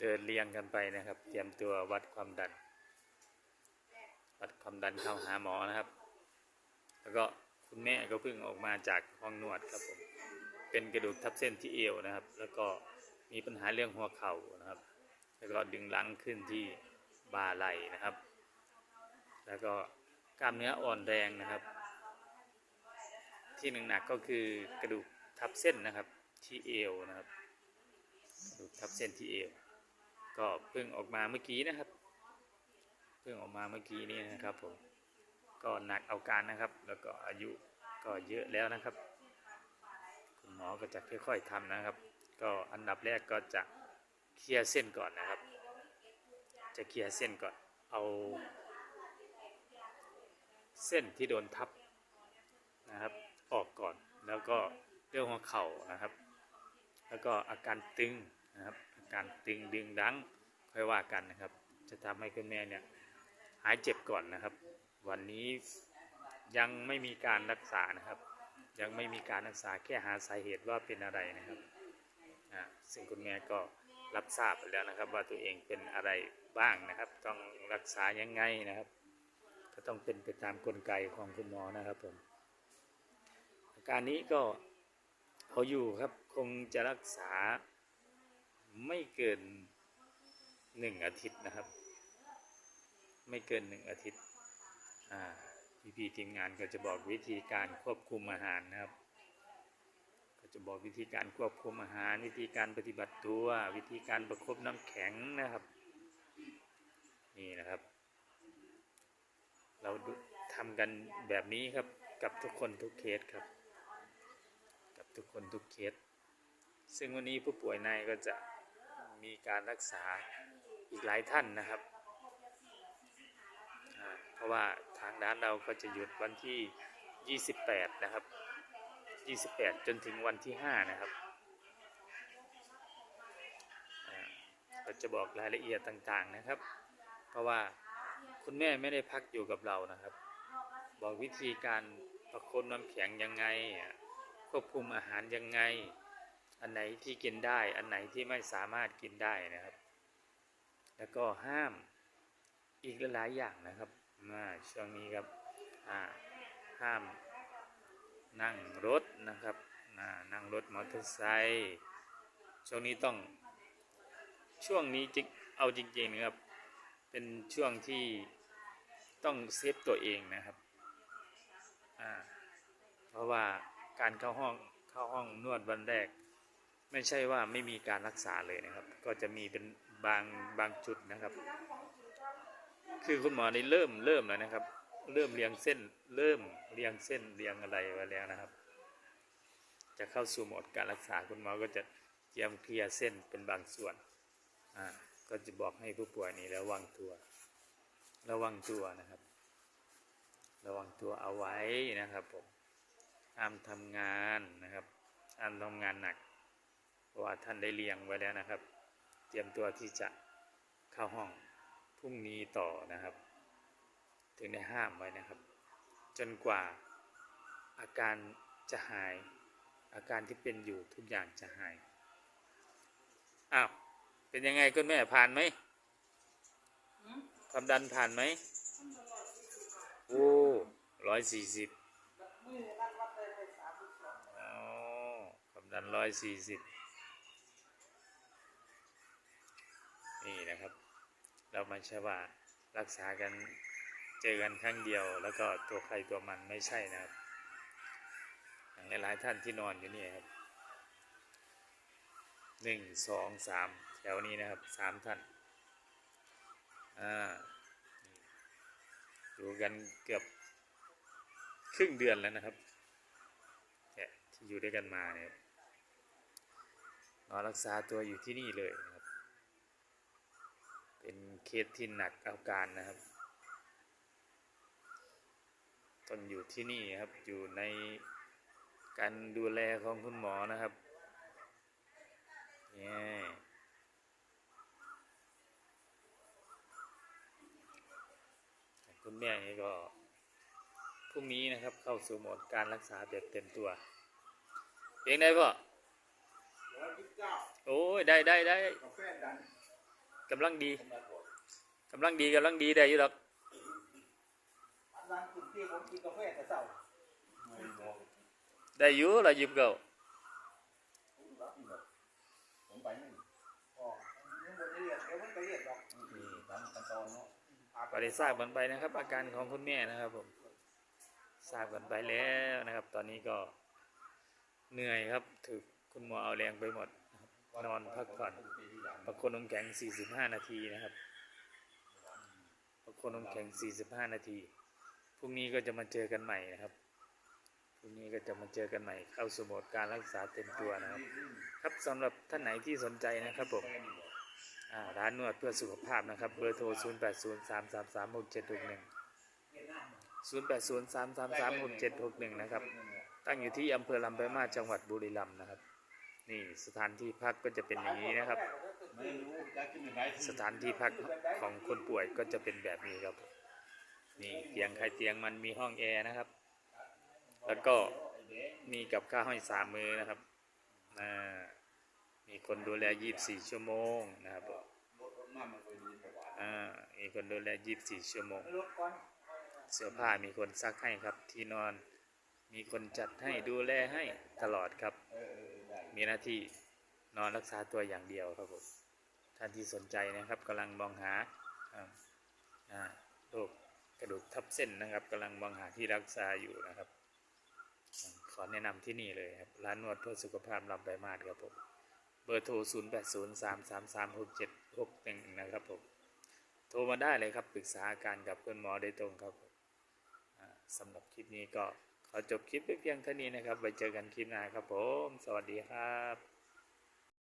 เดินเรียงกันไปนะครับ เตรียมตัววัดความดัน วัดความดันเข้าหาหมอนะครับ แล้วก็คุณแม่ก็เพิ่งออกมาจากห้องนวดครับผมเป็นกระดูกทับเส้นที่เอวนะครับ แล้วก็มีปัญหาเรื่องหัวเข่านะครับ แล้วก็ดึงหลังขึ้นที่บ่าไหล่นะครับ แล้วก็กล้ามเนื้ออ่อนแรงนะครับ ที่หนักก็คือกระดูกทับเส้นนะครับที่เอวนะครับกระดูกทับเส้นที่เอว ก็เพิ่งออกมาเมื่อกี้นะครับ เพิ่งออกมาเมื่อกี้นี้นะครับผมก็หนักเอาการนะครับ แล้วก็อายุก็เยอะแล้วนะครับคุณหมอก็จะค่อยๆทำนะครับ ก็อันดับแรกก็จะเคลียร์เส้นก่อนนะครับ จะเคลียร์เส้นก่อนเอา เส้นที่โดนทับนะครับ ออกก่อนแล้วก็เรื่องหัวเข่านะครับ แล้วก็อาการตึงนะครับ การตึงดึงดังค่อยว่ากันนะครับ จะทำให้คุณแม่เนี่ยหายเจ็บก่อนนะครับ วันนี้ยังไม่มีการรักษานะครับ ยังไม่มีการรักษาแค่หาสาเหตุว่าเป็นอะไรนะครับอ่าซึ่งคุณแม่ก็รับทราบไปแล้วนะครับ ว่าตัวเองเป็นอะไรบ้างนะครับ ต้องรักษายังไงนะครับ ก็ต้องเป็นไปตามกลไกของคุณหมอนะครับผมอาการนี้ก็เอาอยู่ครับคงจะรักษา ไม่เกินหนึ่งอาทิตย์นะครับ ไม่เกินหนึ่งอาทิตย์อ่พี่ทีมงานก็จะบอกวิธีการควบคุมอาหารนะครับ ก็จะบอกวิธีการควบคุมอาหาร วิธีการปฏิบัติตัว วิธีการประคบน้ำแข็งนะครับ นี่นะครับ เราทำกันแบบนี้ครับกับทุกคนทุกเคสครับ กับทุกคนทุกเคสซึ่งวันนี้ผู้ป่วยในก็จะ มีการรักษาอีกหลายท่านนะครับ เพราะว่าทางด้านเราก็จะหยุดวันที่ 28 นะครับ 28 จนถึงวันที่ 5 นะครับเราจะบอกรายละเอียดต่างๆนะครับ เพราะว่าคุณแม่ไม่ได้พักอยู่กับเรานะครับ บอกวิธีการประคบน้ำแข็งยังไงควบคุมอาหารยังไง อันไหนที่กินได้ อันไหนที่ไม่สามารถกินได้นะครับ แล้วก็ห้ามอีกหลายอย่างนะครับอ่าช่วงนี้ครับห้ามนั่งรถนะครับนั่งรถมอเตอร์ไซค์ช่วงนี้ต้องช่วงนี้จิเอาจริงๆนะครับ เป็นช่วงที่ต้องเซฟตัวเองนะครับเพราะว่าการเข้าห้องเข้าห้องนวดวันแรก ไม่ใช่ว่าไม่มีการรักษาเลยนะครับ ก็จะมีเป็นบางบางจุดนะครับ คือคุณหมอได้เริ่มเริ่มแล้วนะครับ เริ่มเรียงเส้น เริ่มเรียงเส้นเรียงอะไรไว้แล้วนะครับ จะเข้าสู่โหมดการรักษาคุณหมอก็จะเตรียมเคลียร์เส้นเป็นบางส่วนอ่าก็จะบอกให้ผู้ป่วยนี้ระวังตัว ระวังตัวนะครับ ระวังตัวเอาไว้นะครับผมห้ามทำงานนะครับห้ามทำงานหนัก ราะว่าท่านได้เรียงไว้แล้วนะครับ เตรียมตัวที่จะเข้าห้องพรุ่งนี้ต่อนะครับ ถึงได้ห้ามไว้นะครับ จนกว่าอาการจะหาย อาการที่เป็นอยู่ทุกอย่างจะหายอ้าวเป็นยังไงคุณแม่ผ่านไหมความดันผ่านไหมโอ้ร้อยสี่สิบอ๋อความดันร้อยสี่สิบนี่นะครับ เราไม่ใช่ว่ารักษากันเจอกันครั้งเดียว แล้วก็ตัวใครตัวมันไม่ใช่นะครับอย่างหลายท่านที่นอนอยู่นี่ครับหนึ่งสองสามแถวนี้นะครับสามท่านอ่าอยู่กันเกือบครึ่งเดือนแล้วนะครับเนี่ยที่อยู่ด้วยกันมาเนี่ยนอนรักษาตัวอยู่ที่นี่เลยนะครับ เป็นเคสที่หนักอาการนะครับต้องอยู่ที่นี่ครับอยู่ในการดูแลของคุณหมอนะครับเนี่ยคุณแม่นี่ก็พรุ่งนี้นะครับเข้าสู่โหมดการรักษาแบบเต็มตัวเพลงได้ป่ะร้อยยี่สิบเก้าโอ้ยได้ได้ได้ กาแฟดันกำลังดีกำลังดีกำลังดีได้อยู่หรอกอันนั้นกินที่ผมกินกาแฟแต่เช้าได้อยู่ละยิบเก่าผมไปนี่อ๋อยังบ่ได้เรียกเดี๋ยวมันไปเรียกดอกนี่ตามขั้นตอนเนาะก็ได้ทราบกันไปนะครับ อาการของคุณแม่นะครับผมทราบกันไปแล้วนะครับ ตอนนี้ก็เหนื่อยครับถูกคุณหมอเอาแรงไปหมด นอนพักผ่อนประคนน้ำแข็ง 45 นาทีนะครับประคนน้ำแข็ง 45 นาที พรุ่งนี้ก็จะมาเจอกันใหม่นะครับ พรุ่งนี้ก็จะมาเจอกันใหม่ เข้าสู่โหมดการรักษาเต็มตัวนะครับ ครับสำหรับท่านไหนที่สนใจนะครับผมร้านนวดเพื่อสุขภาพนะครับ เบอร์โทร 0 8 0 3 3 3 6 7 6 1 0 8 0 3 3 3 6 7 6 1 นะครับ ตั้งอยู่ที่อำเภอลำปางมาจังหวัดบุรีรัมย์นะครับ นี่สถานที่พักก็จะเป็นอย่างนี้นะครับไม่รู้จะกินยังไงสถานที่พักของคนป่วยก็จะเป็นแบบนี้ครับ นี่เตียงใครเตียงมันมีห้องแอร์นะครับ แล้วก็มีกับข้าวให้สามมือนะครับอ่ามีคนดูแล24ชั่วโมงนะครับรถรถน้ำมันเคยดีกว่าอ่ามีคนดูแล24ชั่วโมงรถก่อนเสื้อผ้ามีคนซักให้ครับที่นอน มีคนจัดให้ดูแลให้ตลอดครับเออเออได้ มีหน้าที่นอนรักษาตัวอย่างเดียวครับผมท่านที่สนใจนะครับกำลังมองหาโรคกระดูกทับเส้นนะครับกำลังมองหาที่รักษาอยู่นะครับ ขอแนะนำที่นี่เลยครับร้านนวดเพื่อสุขภาพลำไปมาศครับผมเบอร์โทร 0 8 0 3 3 3 6 7 6 1 นะครับผม โทรมาได้เลยครับ ปรึกษาอาการกับคุณหมอโดยตรงครับผมอ่าสำหรับคลิปนี้ก็ ขอจบคลิปไปเพียงเท่านี้นะครับไว้เจอกันคลิปหน้าครับผม สวัสดีครับ